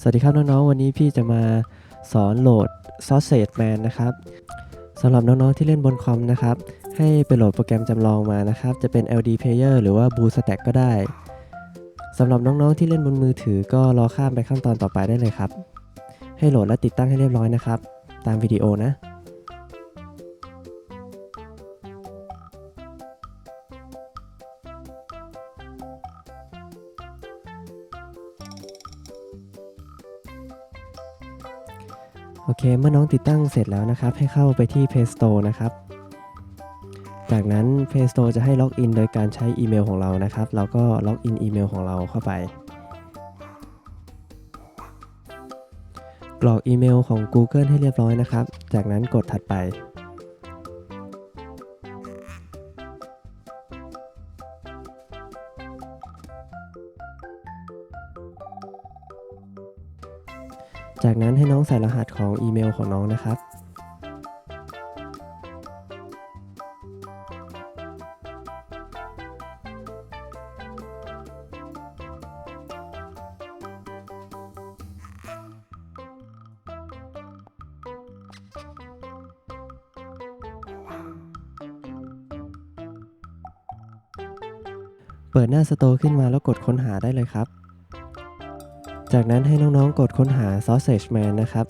สวัสดีครับน้องๆ วันนี้พี่จะมาสอนโหลด Sausage Man นะครับสำหรับน้องๆ ที่เล่นบนคอมนะครับ ให้ไปโหลดโปรแกรมจำลองมานะครับ จะเป็น LD Player หรือว่า BlueStack ก็ได้สำหรับน้องๆ ที่เล่นบนมือถือก็รอข้ามไปขั้นตอนต่อไปได้เลยครับ ให้โหลดและติดตั้งให้เรียบร้อยนะครับ ตามวิดีโอนะ โอเค เมื่อน้องติดตั้งเสร็จแล้วนะครับ ให้เข้าไปที่ Play Store นะครับ จากนั้น Play Store จะให้ล็อกอินโดยการใช้อีเมลของเรานะครับ เราก็ล็อกอินอีเมลของเราเข้าไป กรอกอีเมลของ Google ให้เรียบร้อยนะครับ จากนั้นกดถัดไป จากนั้นให้น้องใส่รหัสของอีเมลของน้องนะครับ เปิดหน้าสโตร์ขึ้นมาแล้วกดค้นหาได้เลยครับ จากนั้นให้น้องๆ กดค้นหา Sausage Man นะครับ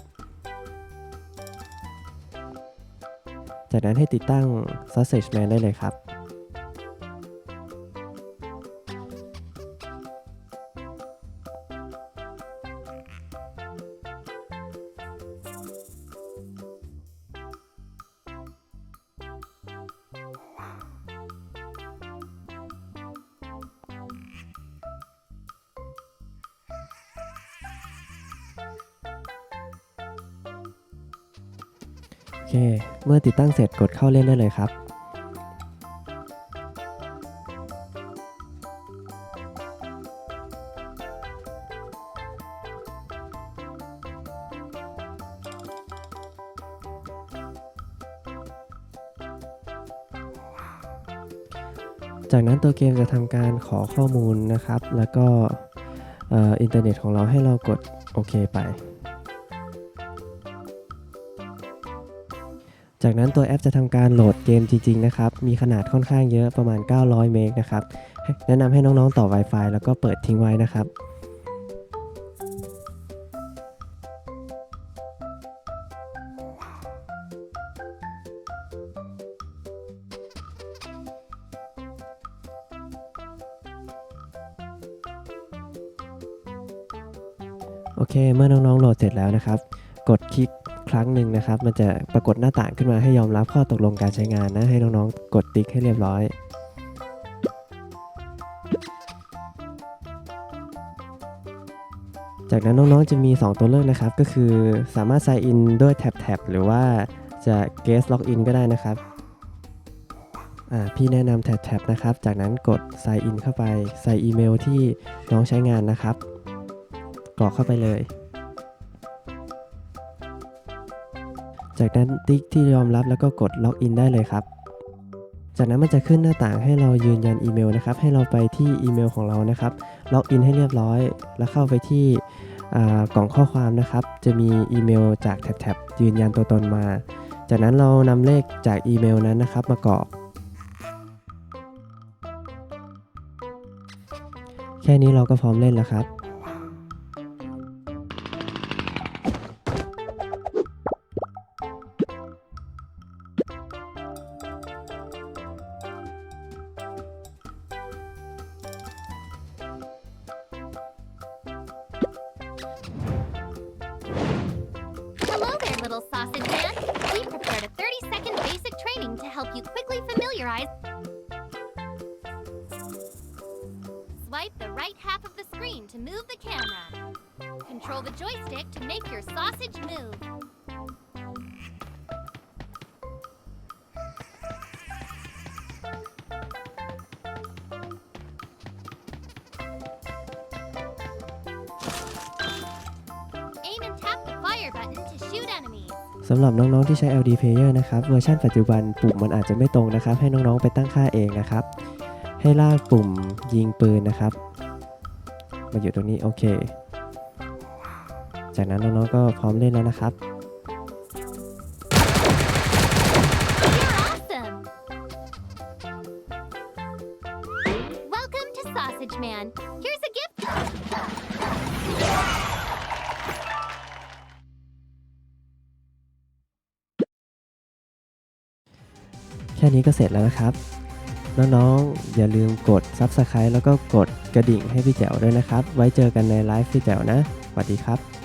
จากนั้นให้ติดตั้ง Sausage Man ได้เลยครับ เค เมื่อติดตั้งเสร็จกดเข้าเล่นได้เลยครับ จากนั้นตัวเกมจะทำการขอข้อมูลนะครับ แล้วก็อินเทอร์เน็ตของเราให้เรากดโอเคไป จากนั้นตัวแอปจะทำการโหลดเกมจริงๆนะครับ มีขนาดค่อนข้างเยอะประมาณ 900 เมกนะครับ แนะนำให้น้องๆต่อ Wi-Fi แล้วก็เปิดทิ้งไว้นะครับโอเค เมื่อน้องๆโหลดเสร็จแล้วนะครับ กดคลิก ครั้งหนึ่งนะครับ มันจะปรากฏหน้าต่างขึ้นมาให้ยอมรับข้อตกลงการใช้งานนะ ให้น้องๆ กดติ๊กให้เรียบร้อยจากนั้นน้องๆ จะมี 2 ตัวเลือกนะครับ ก็คือสามารถ sign in ด้วยแท็บๆหรือว่าจะ guest login ก็ได้นะครับ พี่แนะนำแท็บๆนะครับ จากนั้นกด sign in เข้าไป ใส่อีเมลที่น้องใช้งานนะครับ กรอกเข้าไปเลย จากนั้นติ๊กที่ยอมรับแล้วก็กดล็อกอินได้เลยครับ จากนั้นมันจะขึ้นหน้าต่างให้เรายืนยันอีเมลนะครับ ให้เราไปที่อีเมลของเรานะครับ ล็อกอินให้เรียบร้อย แล้วเข้าไปที่กล่องข้อความนะครับ จะมีอีเมลจากแท็บๆยืนยันตัวตนมา จากนั้นเรานำเลขจากอีเมลนั้นนะครับ มากรอกแค่นี้เราก็พร้อมเล่นแล้วครับ to help you quickly familiarize. Swipe the right half of the screen to move the camera. Control the joystick to make your sausage move. สำหรับน้องๆที่ใช้ LD Player นะครับเวอร์ชันปัจจุบันปุ่มมันอาจจะไม่ตรงนะครับ ให้น้องๆไปตั้งค่าเองนะครับ ให้ลากปุ่มยิงปืนนะครับ มาอยู่ตรงนี้โอเค จากนั้นน้องๆก็พร้อมเล่นแล้วนะครับ แค่นี้ก็เสร็จแล้วนะครับ น้องๆ อย่าลืมกด Subscribe แล้วก็กดกระดิ่งให้พี่แจ๋วด้วยนะครับ ไว้เจอกันในไลฟ์พี่แจ๋วนะ สวัสดีครับ